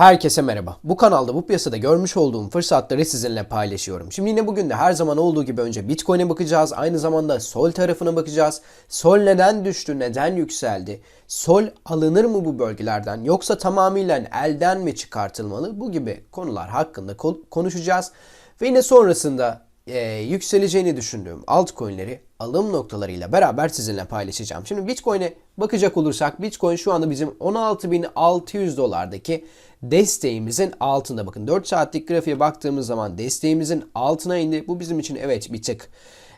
Herkese merhaba. Bu kanalda bu piyasada görmüş olduğum fırsatları sizinle paylaşıyorum. Şimdi yine bugün de her zaman olduğu gibi önce Bitcoin'e bakacağız. Aynı zamanda Sol tarafına bakacağız. Sol neden düştü, neden yükseldi? Sol alınır mı bu bölgelerden yoksa tamamıyla elden mi çıkartılmalı? Bu gibi konular hakkında ko- konuşacağız. Ve yine sonrasında e, yükseleceğini düşündüğüm altcoin'leri alım noktalarıyla beraber sizinle paylaşacağım. Şimdi Bitcoin'e bakacak olursak Bitcoin şu anda bizim 16.600 dolardaki desteğimizin altında. Bakın 4 saatlik grafiğe baktığımız zaman desteğimizin altına indi. Bu bizim için evet bir tık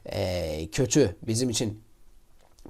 e, kötü. Bizim için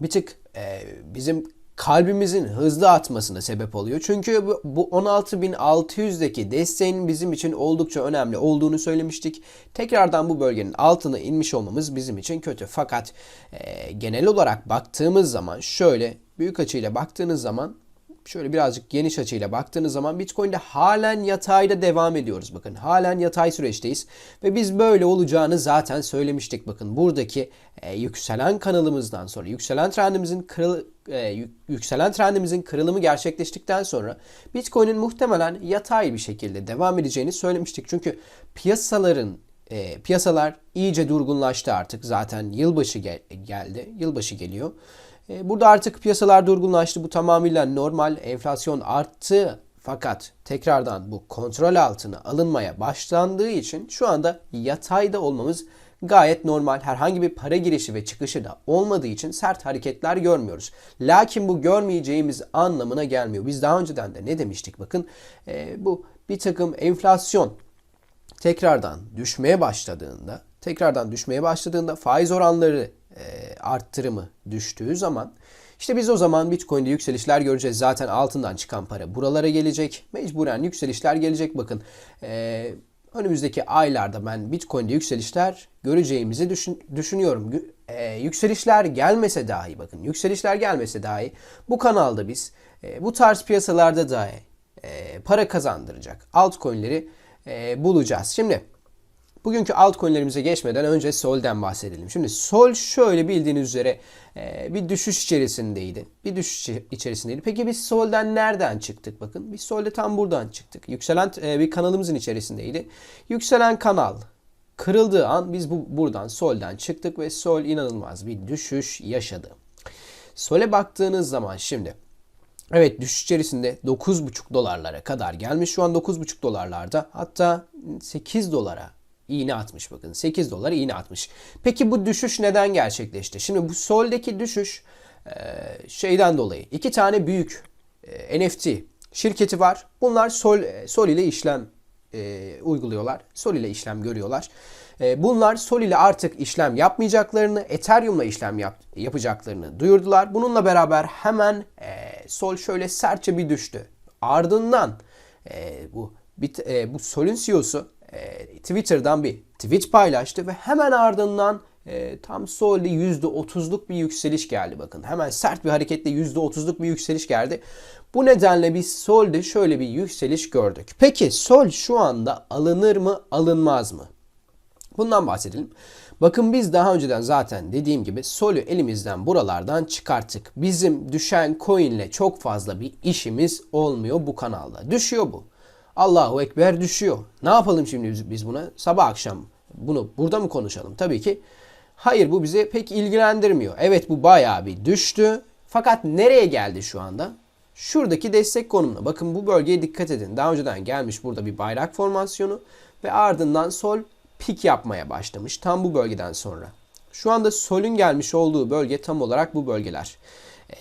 bir tık e, bizim kalbimizin hızlı atmasına sebep oluyor. Çünkü bu, bu 16.600'deki desteğin bizim için oldukça önemli olduğunu söylemiştik. Tekrardan bu bölgenin altına inmiş olmamız bizim için kötü. Fakat e, genel olarak baktığımız zaman şöyle büyük açıyla baktığınız zaman şöyle birazcık geniş açıyla baktığınız zaman Bitcoin'de halen yatayda devam ediyoruz. Bakın halen yatay süreçteyiz ve biz böyle olacağını zaten söylemiştik. Bakın buradaki e, yükselen kanalımızdan sonra yükselen trendimizin kırıl, e, yükselen trendimizin kırılımı gerçekleştikten sonra Bitcoin'in muhtemelen yatay bir şekilde devam edeceğini söylemiştik. Çünkü piyasaların e, piyasalar iyice durgunlaştı artık. Zaten yılbaşı gel- geldi. Yılbaşı geliyor. E, Burada artık piyasalar durgunlaştı. Bu tamamıyla normal. Enflasyon arttı. Fakat tekrardan bu kontrol altına alınmaya başlandığı için şu anda yatayda olmamız gayet normal. Herhangi bir para girişi ve çıkışı da olmadığı için sert hareketler görmüyoruz. Lakin bu görmeyeceğimiz anlamına gelmiyor. Biz daha önceden de ne demiştik bakın. e, bu bir takım enflasyon tekrardan düşmeye başladığında, tekrardan düşmeye başladığında faiz oranları e, arttırımı düştüğü zaman işte biz o zaman Bitcoin'de yükselişler göreceğiz. Zaten altından çıkan para buralara gelecek. Mecburen yükselişler gelecek. Bakın e, önümüzdeki aylarda ben Bitcoin'de yükselişler göreceğimizi düşün, düşünüyorum. E, yükselişler gelmese dahi bakın yükselişler gelmese dahi bu kanalda biz e, bu tarz piyasalarda dahi e, para kazandıracak altcoin'leri e, bulacağız. Şimdi bugünkü altcoin'lerimize geçmeden önce Sol'den bahsedelim. Şimdi Sol şöyle bildiğiniz üzere e, bir düşüş içerisindeydi. Bir düşüş içerisindeydi. Peki biz Sol'den nereden çıktık? Bakın biz Sol'de tam buradan çıktık. Yükselen e, bir kanalımızın içerisindeydi. Yükselen kanal kırıldığı an biz bu buradan Sol'den çıktık ve Sol inanılmaz bir düşüş yaşadı. Sol'e baktığınız zaman şimdi Evet düşüş içerisinde 9,5 dolarlara kadar gelmiş. Şu an 9,5 dolarlarda hatta 8 dolara iğne atmış bakın. 8 dolara iğne atmış. Peki bu düşüş neden gerçekleşti? Şimdi bu soldeki düşüş e, şeyden dolayı. iki tane büyük e, NFT şirketi var. Bunlar sol, e, sol ile işlem uyguluyorlar. Sol ile işlem görüyorlar. Bunlar Sol ile artık işlem yapmayacaklarını, Ethereum'la işlem yap, yapacaklarını duyurdular. Bununla beraber hemen e, Sol şöyle sertçe bir düştü. Ardından e, bu bit, e, bu Sol'ün CEO'su e, Twitter'dan bir tweet paylaştı ve hemen ardından e, tam Sol'de %30'luk bir yükseliş geldi bakın. Hemen sert bir hareketle %30'luk bir yükseliş geldi. Bu nedenle biz Sol'de şöyle bir yükseliş gördük. Peki Sol şu anda alınır mı alınmaz mı? Bundan bahsedelim. Bakın biz daha önceden zaten dediğim gibi Sol'ü elimizden buralardan çıkarttık. Bizim düşen coin'le çok fazla bir işimiz olmuyor bu kanalda. Düşüyor bu. Allahu Ekber düşüyor. Ne yapalım şimdi biz- buna? Sabah akşam bunu burada mı konuşalım? Tabii ki hayır bu bizi pek ilgilendirmiyor. Evet bu bayağı bir düştü. Fakat nereye geldi şu anda? Şuradaki destek konumuna. Bakın bu bölgeye dikkat edin. Daha önceden gelmiş burada bir bayrak formasyonu ve ardından sol pik yapmaya başlamış tam bu bölgeden sonra. Şu anda solün gelmiş olduğu bölge tam olarak bu bölgeler.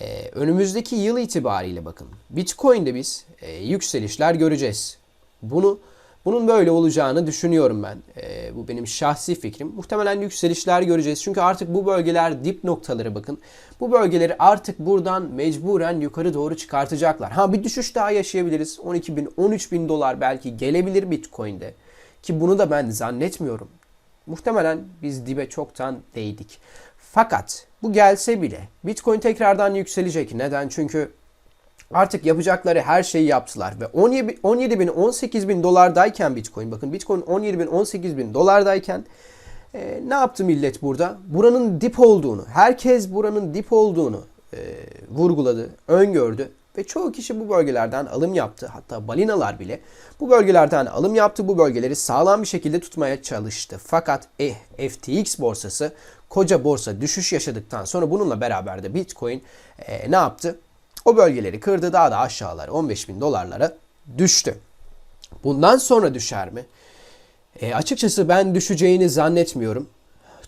Ee, önümüzdeki yıl itibariyle bakın Bitcoin'de biz e, yükselişler göreceğiz. Bunu bunun böyle olacağını düşünüyorum ben. Ee, bu benim şahsi fikrim. Muhtemelen yükselişler göreceğiz. Çünkü artık bu bölgeler dip noktaları bakın. Bu bölgeleri artık buradan mecburen yukarı doğru çıkartacaklar. Ha bir düşüş daha yaşayabiliriz. 12 bin, 13 bin dolar belki gelebilir Bitcoin'de. Ki bunu da ben zannetmiyorum. Muhtemelen biz dibe çoktan değdik. Fakat bu gelse bile Bitcoin tekrardan yükselecek. Neden? Çünkü artık yapacakları her şeyi yaptılar. Ve 17, 17 bin 18 bin dolardayken Bitcoin bakın Bitcoin 17 bin 18 bin dolardayken e, ne yaptı millet burada? Buranın dip olduğunu, herkes buranın dip olduğunu e, vurguladı, öngördü. Ve çoğu kişi bu bölgelerden alım yaptı. Hatta balinalar bile bu bölgelerden alım yaptı. Bu bölgeleri sağlam bir şekilde tutmaya çalıştı. Fakat eh, FTX borsası koca borsa düşüş yaşadıktan sonra bununla beraber de Bitcoin e, ne yaptı? O bölgeleri kırdı daha da aşağılara 15 bin dolarlara düştü. Bundan sonra düşer mi? E, açıkçası ben düşeceğini zannetmiyorum.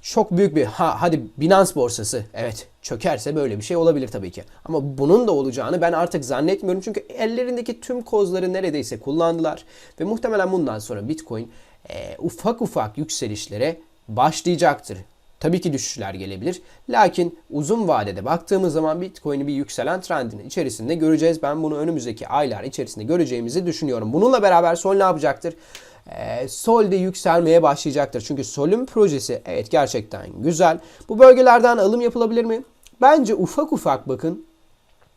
Çok büyük bir ha hadi Binance borsası evet çökerse böyle bir şey olabilir tabii ki. Ama bunun da olacağını ben artık zannetmiyorum. Çünkü ellerindeki tüm kozları neredeyse kullandılar. Ve muhtemelen bundan sonra Bitcoin e, ufak ufak yükselişlere başlayacaktır. Tabii ki düşüşler gelebilir. Lakin uzun vadede baktığımız zaman Bitcoin'i bir yükselen trendin içerisinde göreceğiz. Ben bunu önümüzdeki aylar içerisinde göreceğimizi düşünüyorum. Bununla beraber Sol ne yapacaktır? Ee, Sol de yükselmeye başlayacaktır. Çünkü Sol'ün projesi evet gerçekten güzel. Bu bölgelerden alım yapılabilir mi? Bence ufak ufak bakın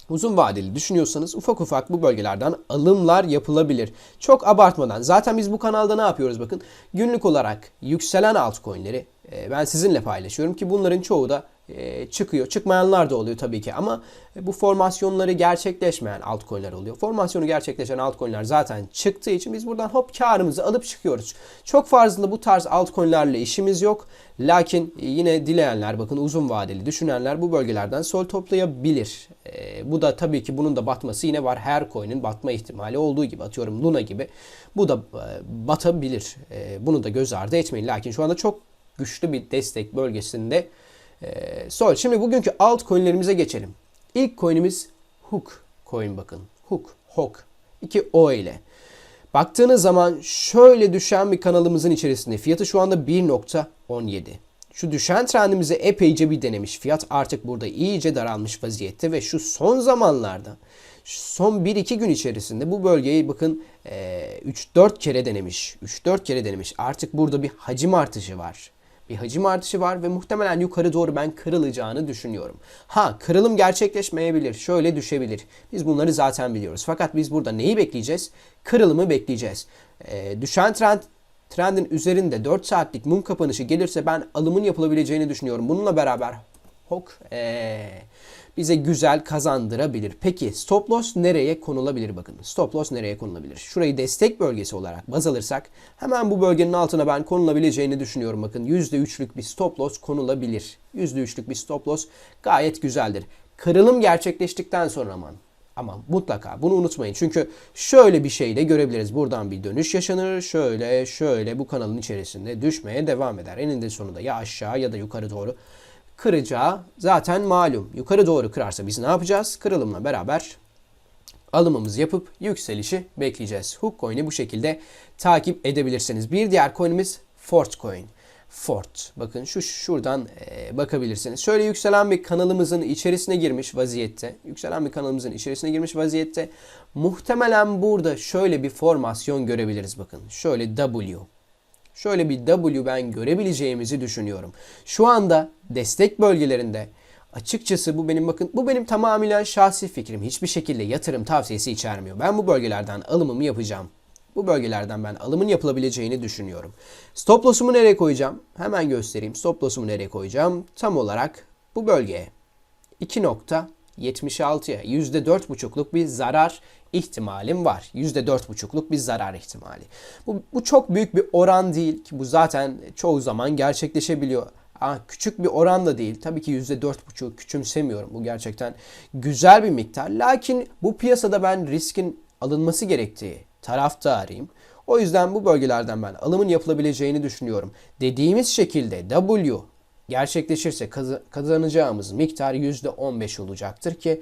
uzun vadeli düşünüyorsanız ufak ufak bu bölgelerden alımlar yapılabilir. Çok abartmadan. Zaten biz bu kanalda ne yapıyoruz bakın. Günlük olarak yükselen altcoin'leri ben sizinle paylaşıyorum ki bunların çoğu da e, çıkıyor. Çıkmayanlar da oluyor tabii ki ama bu formasyonları gerçekleşmeyen altcoin'ler oluyor. Formasyonu gerçekleşen altcoin'ler zaten çıktığı için biz buradan hop karımızı alıp çıkıyoruz. Çok fazla bu tarz altcoin'lerle işimiz yok. Lakin yine dileyenler bakın uzun vadeli düşünenler bu bölgelerden sol toplayabilir. E, bu da tabii ki bunun da batması yine var. Her coin'in batma ihtimali olduğu gibi atıyorum Luna gibi. Bu da e, batabilir. E, bunu da göz ardı etmeyin. Lakin şu anda çok güçlü bir destek bölgesinde ee, Sol. Şimdi bugünkü altcoin'lerimize geçelim. İlk coin'imiz Hook coin bakın. Hook, Hook. 2 O ile. Baktığınız zaman şöyle düşen bir kanalımızın içerisinde fiyatı şu anda 1.17. Şu düşen trendimizi epeyce bir denemiş. Fiyat artık burada iyice daralmış vaziyette ve şu son zamanlarda son 1-2 gün içerisinde bu bölgeyi bakın 3-4 kere denemiş. 3-4 kere denemiş. Artık burada bir hacim artışı var bir hacim artışı var ve muhtemelen yukarı doğru ben kırılacağını düşünüyorum. Ha kırılım gerçekleşmeyebilir. Şöyle düşebilir. Biz bunları zaten biliyoruz. Fakat biz burada neyi bekleyeceğiz? Kırılımı bekleyeceğiz. Ee, düşen trend trendin üzerinde 4 saatlik mum kapanışı gelirse ben alımın yapılabileceğini düşünüyorum. Bununla beraber hok ee, bize güzel kazandırabilir. Peki stop loss nereye konulabilir bakın. Stop loss nereye konulabilir? Şurayı destek bölgesi olarak baz alırsak hemen bu bölgenin altına ben konulabileceğini düşünüyorum. Bakın %3'lük bir stop loss konulabilir. %3'lük bir stop loss gayet güzeldir. Kırılım gerçekleştikten sonra aman ama mutlaka bunu unutmayın. Çünkü şöyle bir şey de görebiliriz. Buradan bir dönüş yaşanır. Şöyle şöyle bu kanalın içerisinde düşmeye devam eder. Eninde sonunda ya aşağı ya da yukarı doğru kıracağı zaten malum. Yukarı doğru kırarsa biz ne yapacağız? Kırılımla beraber alımımızı yapıp yükselişi bekleyeceğiz. Hook coin'i bu şekilde takip edebilirsiniz. Bir diğer coin'imiz Fort coin. Fort. Bakın şu şuradan e, bakabilirsiniz. Şöyle yükselen bir kanalımızın içerisine girmiş vaziyette. Yükselen bir kanalımızın içerisine girmiş vaziyette. Muhtemelen burada şöyle bir formasyon görebiliriz bakın. Şöyle W şöyle bir W ben görebileceğimizi düşünüyorum. Şu anda destek bölgelerinde açıkçası bu benim bakın bu benim tamamen şahsi fikrim. Hiçbir şekilde yatırım tavsiyesi içermiyor. Ben bu bölgelerden alımımı yapacağım. Bu bölgelerden ben alımın yapılabileceğini düşünüyorum. Stop loss'umu nereye koyacağım? Hemen göstereyim. Stop loss'umu nereye koyacağım? Tam olarak bu bölgeye. 2.76'ya %4,5'luk bir zarar ihtimalim var. %4,5'luk bir zarar ihtimali. Bu, bu çok büyük bir oran değil ki bu zaten çoğu zaman gerçekleşebiliyor. Ah, küçük bir oran da değil. Tabii ki %4,5 küçümsemiyorum. Bu gerçekten güzel bir miktar. Lakin bu piyasada ben riskin alınması gerektiği taraftarıyım. O yüzden bu bölgelerden ben alımın yapılabileceğini düşünüyorum. Dediğimiz şekilde W gerçekleşirse kazanacağımız miktar %15 olacaktır ki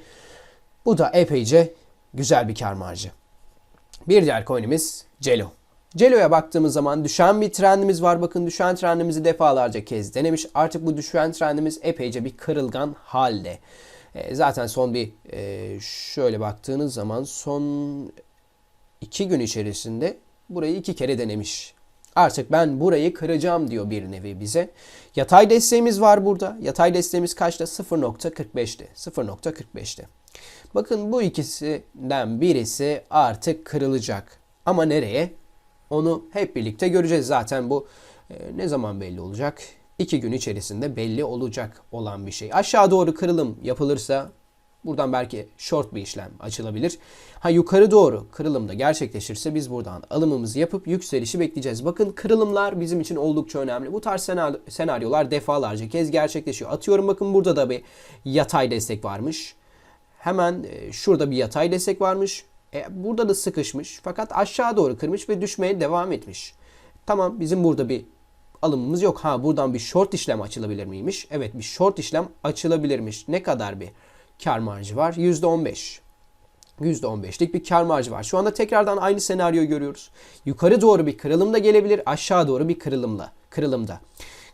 bu da epeyce güzel bir kar marjı. Bir diğer coin'imiz Celo. Celo'ya baktığımız zaman düşen bir trendimiz var. Bakın düşen trendimizi defalarca kez denemiş. Artık bu düşen trendimiz epeyce bir kırılgan halde. E, zaten son bir e, şöyle baktığınız zaman son iki gün içerisinde burayı iki kere denemiş. Artık ben burayı kıracağım diyor bir nevi bize. Yatay desteğimiz var burada. Yatay desteğimiz kaçta? 0.45'ti. 0.45'ti. Bakın bu ikisinden birisi artık kırılacak. Ama nereye? Onu hep birlikte göreceğiz. Zaten bu e, ne zaman belli olacak? İki gün içerisinde belli olacak olan bir şey. Aşağı doğru kırılım yapılırsa Buradan belki short bir işlem açılabilir. Ha yukarı doğru kırılım da gerçekleşirse biz buradan alımımızı yapıp yükselişi bekleyeceğiz. Bakın kırılımlar bizim için oldukça önemli. Bu tarz senaryo- senaryolar defalarca kez gerçekleşiyor. Atıyorum bakın burada da bir yatay destek varmış. Hemen e, şurada bir yatay destek varmış. E, burada da sıkışmış fakat aşağı doğru kırmış ve düşmeye devam etmiş. Tamam bizim burada bir alımımız yok. Ha buradan bir short işlem açılabilir miymiş? Evet bir short işlem açılabilirmiş. Ne kadar bir kar marjı var? %15. %15'lik bir kar marjı var. Şu anda tekrardan aynı senaryoyu görüyoruz. Yukarı doğru bir kırılım da gelebilir, aşağı doğru bir kırılımla, kırılımda.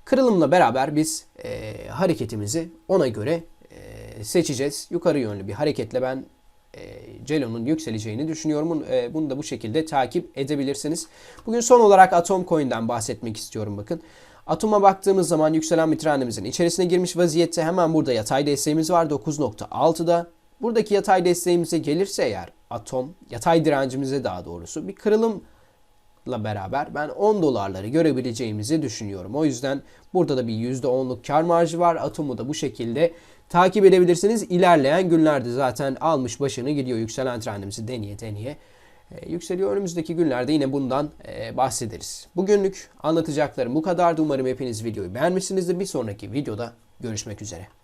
Kırılımla beraber biz e, hareketimizi ona göre e, seçeceğiz. Yukarı yönlü bir hareketle ben e, Celo'nun yükseleceğini düşünüyorum. E, bunu da bu şekilde takip edebilirsiniz. Bugün son olarak Atom Coin'den bahsetmek istiyorum bakın. Atom'a baktığımız zaman yükselen bir trendimizin içerisine girmiş vaziyette hemen burada yatay desteğimiz var 9.6'da. Buradaki yatay desteğimize gelirse eğer Atom, yatay direncimize daha doğrusu bir kırılımla beraber ben 10 dolarları görebileceğimizi düşünüyorum. O yüzden burada da bir %10'luk kar marjı var. Atom'u da bu şekilde takip edebilirsiniz. İlerleyen günlerde zaten almış başını gidiyor yükselen trendimizi deneye deneye yükseliyor. Önümüzdeki günlerde yine bundan e, bahsederiz. Bugünlük anlatacaklarım bu kadardı. Umarım hepiniz videoyu beğenmişsinizdir. Bir sonraki videoda görüşmek üzere.